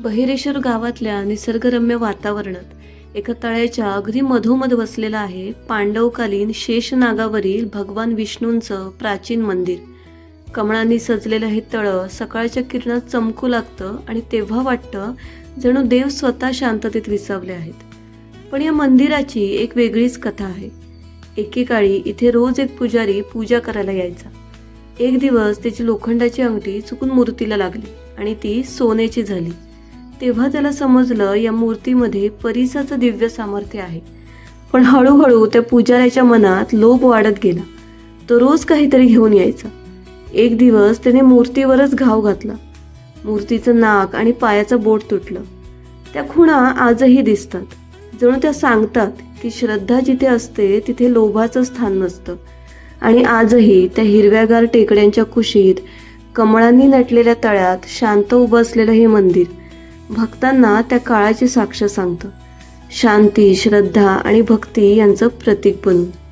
बहिरेश्वर गावातल्या निसर्गरम्य वातावरणात एका तळ्याच्या अगदी मधोमध वसलेलं आहे पांडवकालीन शेषनागावरील भगवान विष्णूंचं प्राचीन मंदिर. कमळांनी सजलेलं हे तळं सकाळच्या किरणात चमकू लागतं आणि तेव्हा वाटतं जणू देव स्वतः शांततेत विसावले आहेत. पण या मंदिराची एक वेगळीच कथा आहे. एकेकाळी इथे रोज एक पुजारी पूजा करायला यायचा. एक दिवस त्याची लोखंडाची अंगठी चुकून मूर्तीला लागली आणि ती सोन्याची झाली. तेव्हा त्याला समजलं या मूर्तीमध्ये परिसाचं दिव्य सामर्थ्य आहे. पण हळूहळू त्या पुजाऱ्याच्या मनात लोभ वाढत गेला. तो रोज काहीतरी घेऊन यायचा. एक दिवस त्याने मूर्तीवरच घाव घातला. मूर्तीचं नाक आणि पायाचं बोट तुटलं. त्या खुणा आजही दिसतात. जणू त्या सांगतात की श्रद्धा जिथे असते तिथे लोभाचं स्थान नसतं. आणि आजही त्या हिरव्यागार टेकड्यांच्या कुशीत कमळांनी नटलेल्या तळ्यात शांत उभं असलेलं हे मंदिर भक्तांना त्या काळाची साक्ष सांगतं. शांती श्रद्धा आणि भक्ती यांचं प्रतीक बनून.